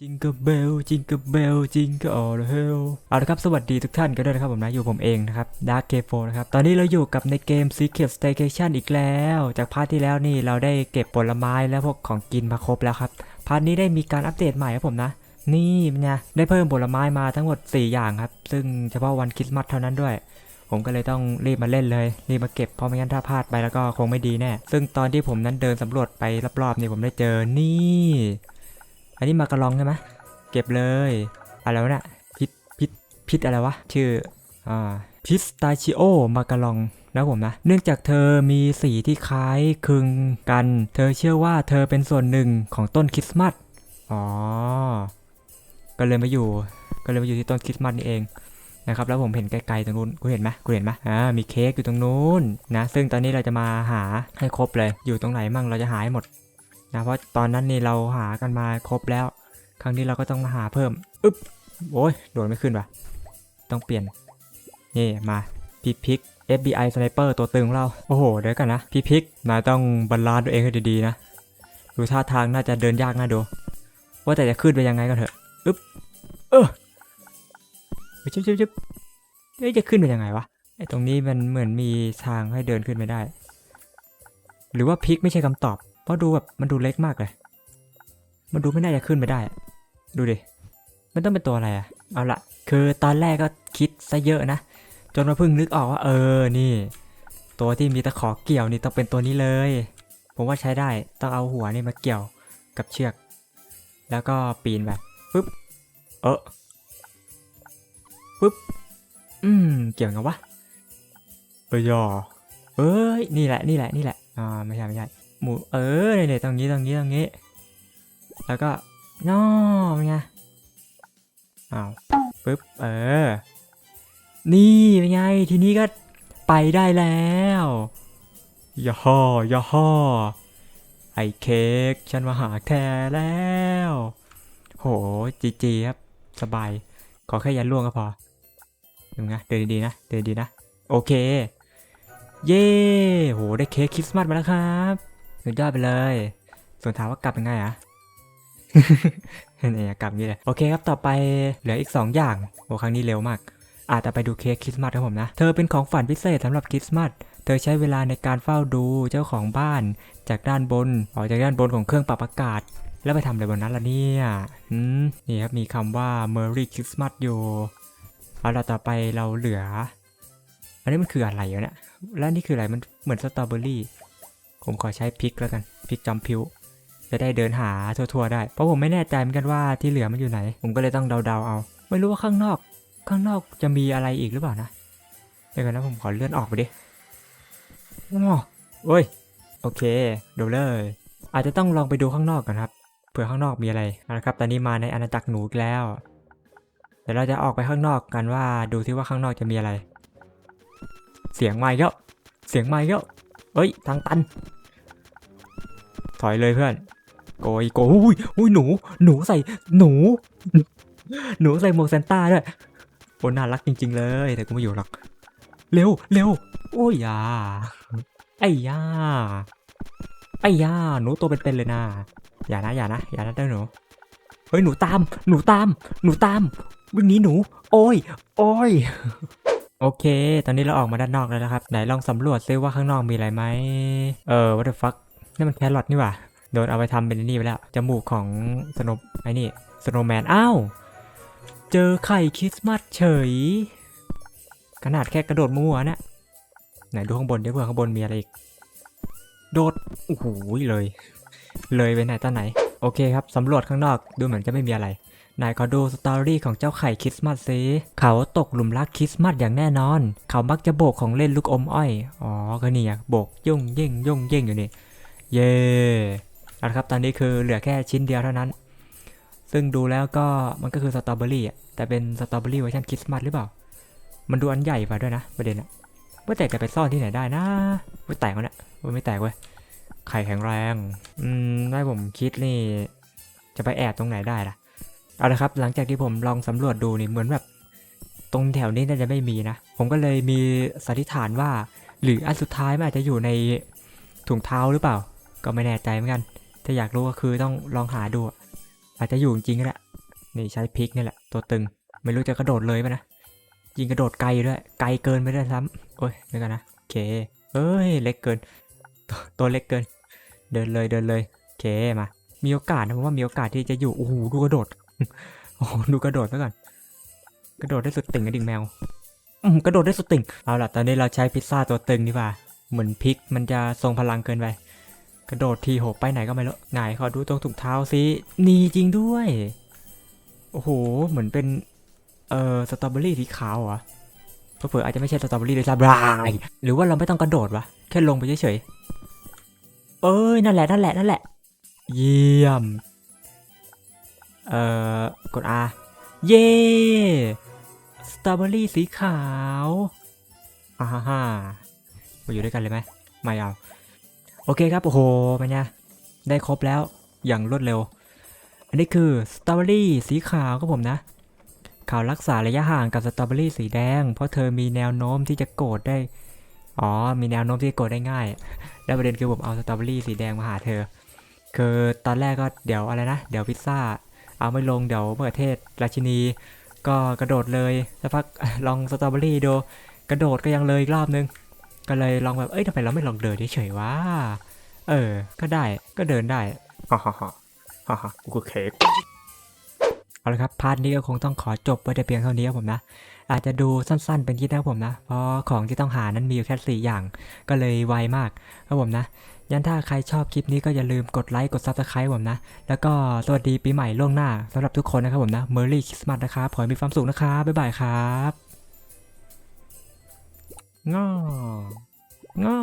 จิงเกอร์เบลจิงเกอร์เบลจิงเกอร์ออเฮลเอาละครับ สวัสดีทุกท่านกันด้วยนะครับผมนะ อยู่ผมเองนะครับดาร์ k เคโฟนะครับ ตอนนี้เราอยู่กับในเกม Secret Station อีกแล้ว จากพาร์ทที่แล้วนี่เราได้เก็บผลไม้และพวกของกินมาครบแล้วครับ พาร์ทนี้ได้มีการอัปเดตใหม่ครับผมนะ นี่เป็นไงได้เพิ่มผลไม้มาทั้งหมด 4 อย่างครับ ซึ่งเฉพาะวันคริสต์มาสเท่านั้นด้วยผมก็เลยต้องรีบมาเล่นเลย รีบมาเก็บเพราะไม่งั้นถ้าพลาดไปแล้วก็คงไม่ดีแน่ ซึ่งตอนที่ผมนั้นเดินสำรวจไปรอบๆนี่ผมได้เจอนี่ อันนี้มากระลองใช่ไหมเก็บเลยอะไรวะเนี่ยพิษพิษพิษอะไรวะชื่ออ่าพิสตาชิโอมากระลองนะผมนะ เนื่องจากเธอมีสีที่คล้ายคลึงกัน เธอเชื่อว่าเธอเป็นส่วนหนึ่งของต้นคริสต์มาส อ๋อ ก็เลยมาอยู่ ก็เลยมาอยู่ที่ต้นคริสต์มาสนี่เองนะครับ แล้วผมเห็นไกลๆตรงนู้นคุณเห็นไหมคุณเห็นไหมอ่า มีเค้กอยู่ตรงนู้นนะ ซึ่งตอนนี้เราจะมาหาให้ครบเลย อยู่ตรงไหนมั่งเราจะหาให้หมด นะเพราะตอนนั้นนี่เราหากันมาครบแล้ว ครั้งนี้เราก็ต้องมาหาเพิ่มอึ๊บโอ้ยโดดไม่ขึ้นว่ะ ต้องเปลี่ยนนี่มาพี่พิก FBI Sniper ตัวตึงของเรา โอ้โห เดี๋ยวกันนะ พี่พิก นายต้องบรรลานตัวเองให้ดีๆนะ ดูท่าทางน่าจะเดินยากน่าดู ว่าแต่จะขึ้นไปยังไงกันเถอะ อึ๊บ เออจิ๊บจิ๊บจิ๊บเอ๊ะจะขึ้นไปยังไงวะ ไอ้ตรงนี้มันเหมือนมีทางให้เดินขึ้นไม่ได้ หรือว่าพลิกไม่ใช่คำตอบ เพราะดูแบบมันดูเล็กมากเลย มันดูไม่น่าจะขึ้นไปได้ ดูดิ มันต้องเป็นตัวอะไรอะเอาละคือตอนแรกก็คิดซะเยอะนะ จนมาเพิ่งนึกออกว่า เออ นี่ ตัวที่มีตะขอเกี่ยวนี่ต้องเป็นตัวนี้เลย ผมว่าใช้ได้ ต้องเอาหัวนี่มาเกี่ยวกับเชือก แล้วก็ปีนแบบปึ๊บ เออปุ๊บ อืม เกี่ยวกับวะ เออยอเอ้ย นี่แหละ นี่แหละ นี่แหละ อ่า ไม่ใช่ ไม่ใช่ หมูเออเนี่ยตรงนี้ตรงนี้ตรงนี้ แล้วก็นอเป็นไงอ้าวปึ๊บเออ นี่เป็นไงทีนี้ก็ไปได้แล้วย่าฮ่อย่าฮ่อไอเค้กฉันมาหาแทแล้ว โหจีจีครับสบาย ขอแค่อยันล่วงก็พอดูนะเดินดีๆนะเดินดีๆนะ โอเค เย้โหได้เค้กคริสต์มาสมาแล้วครับ สุดยอดไปเลย ส่วนถามว่ากลับยังไงอะเนี่ยกลับนี่เลยโอเคครับต่อไปเหลืออีก 2 อย่างโอ้ครั้งนี้เร็วมากอาจจะไปดูเค้กคริสต์มาสครับผมนะ เธอเป็นของฝันพิเศษสำหรับคริสต์มาส เธอใช้เวลาในการเฝ้าดูเจ้าของบ้าน จากด้านบน ออกจากด้านบนของเครื่องปรับอากาศ แล้วไปทำอะไรบนนั้นล่ะเนี่ยอืมนี่ครับมีคำว่า Merry Christmas อยู่เอาละต่อไปเราเหลือ อันนี้มันคืออะไรวะเนี่ย แล้วนี่คืออะไรมันเหมือนสตรอเบอรี่ ผมขอใช้พริกแล้วกันพริกจอมพิวจะได้เดินหาทั่วๆได้ เพราะผมไม่แน่ใจเหมือนกันว่าที่เหลือมันอยู่ไหน ผมก็เลยต้องเดาๆเอา ไม่รู้ว่าข้างนอก ข้างนอกจะมีอะไรอีกหรือเปล่านะเดี๋ยวกันนะผมขอเลื่อนออกไปดิอ้อโอ้ย โอเคดูเลย อาจจะต้องลองไปดูข้างนอกก่อนครับ เผื่อข้างนอกมีอะไรเอาละครับ ตอนนี้มาในอาณาจักรหนูอีกแล้ว เดี๋ยวเราจะออกไปข้างนอกกันว่าดูที่ว่าข้างนอกจะมีอะไร เสียงไมาอีกแล้วเสียงไมาอีกแล้วเอ้ย ทางตัน อยเลยเพื่อนโกยโกยอุ้ยอุ้ยหนู หนูใส่หนู หนูใส่หมวกซนต้าด้วยโอ้น่ารักจริง ๆ เลยแต่กูไม่อยู่หรอก เร็วเร็วโอ้ยยาไอ้ยาไอ้ยาหนูตัวเป็นๆเลยนะอย่านะอย่านะอย่านะเด้อหนูเฮ้ยหนูตาม หนูตาม หนูตามวิ่งหนีหนู โอ้ย โอ้ยโอเค ตอนนี้เราออกมาด้านนอกแล้วนะครับ ไหนลองสำรวจซิว่าข้างนอกมีอะไรไหมเออ what the fuck นี่มันแครอทนี่หว่าโดนเอาไปทำเป็นนี่ไปแล้ว จมูกของสโนไอ้นี่สโนแมน อ้าว เจอไข่คริสต์มาสเฉย ขนาดแค่กระโดดมั่วนะไหนดูข้างบนดิเผื่อข้างบนมีอะไรอีก โดด โอ้โหเลย เลยไปไหนตอนไหน โอเคครับ สำรวจข้างนอกดูเหมือนจะไม่มีอะไร นายขอดูสตอรี่ของเจ้าไข่คริสต์มาสซิเขาตกหลุมรักคริสต์มาสอย่างแน่นอน เขามักจะโบกของเล่นลูกอมอ้อย อ๋อ ก็นี่อะโบกยุ่งเย่งยุ่งเย่งอยู่นี่ เย่เอาละครับตอนนี้คือเหลือแค่ชิ้นเดียวเท่านั้น ซึ่งดูแล้วก็มันก็คือสตรอเบอรี่อะแต่เป็นสตรอเบอรี่เวอร์ชันคริสต์มาสหรือเปล่า มันดูอันใหญ่กว่าด้วยนะประเด็นอะว่าแต่จะไปซ่อนที่ไหนได้นะไม่แตกวะเนี่ยไม่แตกเว้ยไข่แข็งแรง อืมได้ผมคิดนี่ จะไปแอบตรงไหนได้ล่ะ เอาละครับ หลังจากที่ผมลองสำรวจดูนี่เหมือนแบบ ตรงแถวนี้น่าจะไม่มีนะ ผมก็เลยมีสันนิษฐานว่า หรืออันสุดท้ายมันอาจจะอยู่ในถุงเท้าหรือเปล่า ก็ไม่แน่ใจเหมือนกัน ถ้าอยากรู้ก็คือต้องลองหาดูอะอาจจะอยู่จริงก็ได้นี่ใช้พิกนี่แหละตัวตึง ไม่รู้จะกระโดดเลยปะนะ ยิงกระโดดไกลด้วย ไกลเกินไม่ได้ซ้ำโอ้ยเดี๋ยวกันนะโอเคเอ้ยเล็กเกิน ตัวตัวเล็กเกิน เดินเลยเดินเลยโอเคมา มีโอกาสนะผมว่ามีโอกาสที่จะอยู่โอ้โหดูกระโดดโอ้โหดูกระโดดซะก่อนกระโดดได้สุดติ่งกระดิ่งแมวอืมกระโดดได้สุดติ่งเอาล่ะตอนนี้เราใช้พิซซ่าตัวตึงดีกว่า เหมือนพิกมันจะทรงพลังเกินไป กระโดดทีโหไปไหนก็ไม่รู้ไหนขอดูตรงถุงเท้าสินี่จริงด้วย โอ้โห เหมือนเป็น เอ่อ สตรอเบอรี่สีขาวเหรอเผื่ออาจจะไม่ใช่สตรอเบอรี่เลยซ้ำรายหรือว่าเราไม่ต้องกระโดดวะ แค่ลงไปเฉยๆ เอ้ย นั่นแหละ นั่นแหละ นั่นแหละ เยี่ยม เอ่อ กด R เย้สตรอเบอรี่สีขาวอ่าฮ่าฮ่ามาอยู่ด้วยกันเลยไหม ไม่เอา โอเคครับ โอ้โหเป็นไงได้ครบแล้วอย่างรวดเร็ว อันนี้คือสตรอเบอรี่สีขาวครับผมนะขาวรักษาระยะห่างกับสตรอเบอรี่สีแดง เพราะเธอมีแนวโน้มที่จะโกรธได้ อ๋อ มีแนวโน้มที่โกรธได้ง่าย แล้วประเด็นคือผมเอาสตรอเบอรี่สีแดงมาหาเธอ คือตอนแรกก็เดี๋ยวอะไรนะ เดี๋ยวพิซซ่า เอาไม่ลงเดี๋ยวมะเขือเทศราชินี ก็กระโดดเลยสักพักลองสตรอเบอรี่ดู กระโดดก็ยังเลยอีกรอบนึง ก็เลยลองแบบเอ้ยทำไมเราไม่ลองเดินเฉยๆวะเออ ก็ได้ก็เดินได้ฮ่าฮ่าฮ่าฮ่าฮ่ากูคือเค้กเอาละครับพาร์ทนี้ก็คงต้องขอจบไว้แต่เพียงเท่านี้ครับผมนะ อาจจะดูสั้นๆเป็นคิดนะครับผมนะ เพราะของที่ต้องหานั้นมีอยู่แค่สี่อย่าง ก็เลยไวมากครับผมนะยันถ้าใครชอบคลิปนี้ก็อย่าลืมกดไลค์กด Subscribe ผมนะ แล้วก็สวัสดีปีใหม่ล่วงหน้าสำหรับทุกคนนะครับผมนะ Merry Christmas นะครับ ขอให้มีความสุขนะครับ บ๊ายบายครับ ง้อง้อ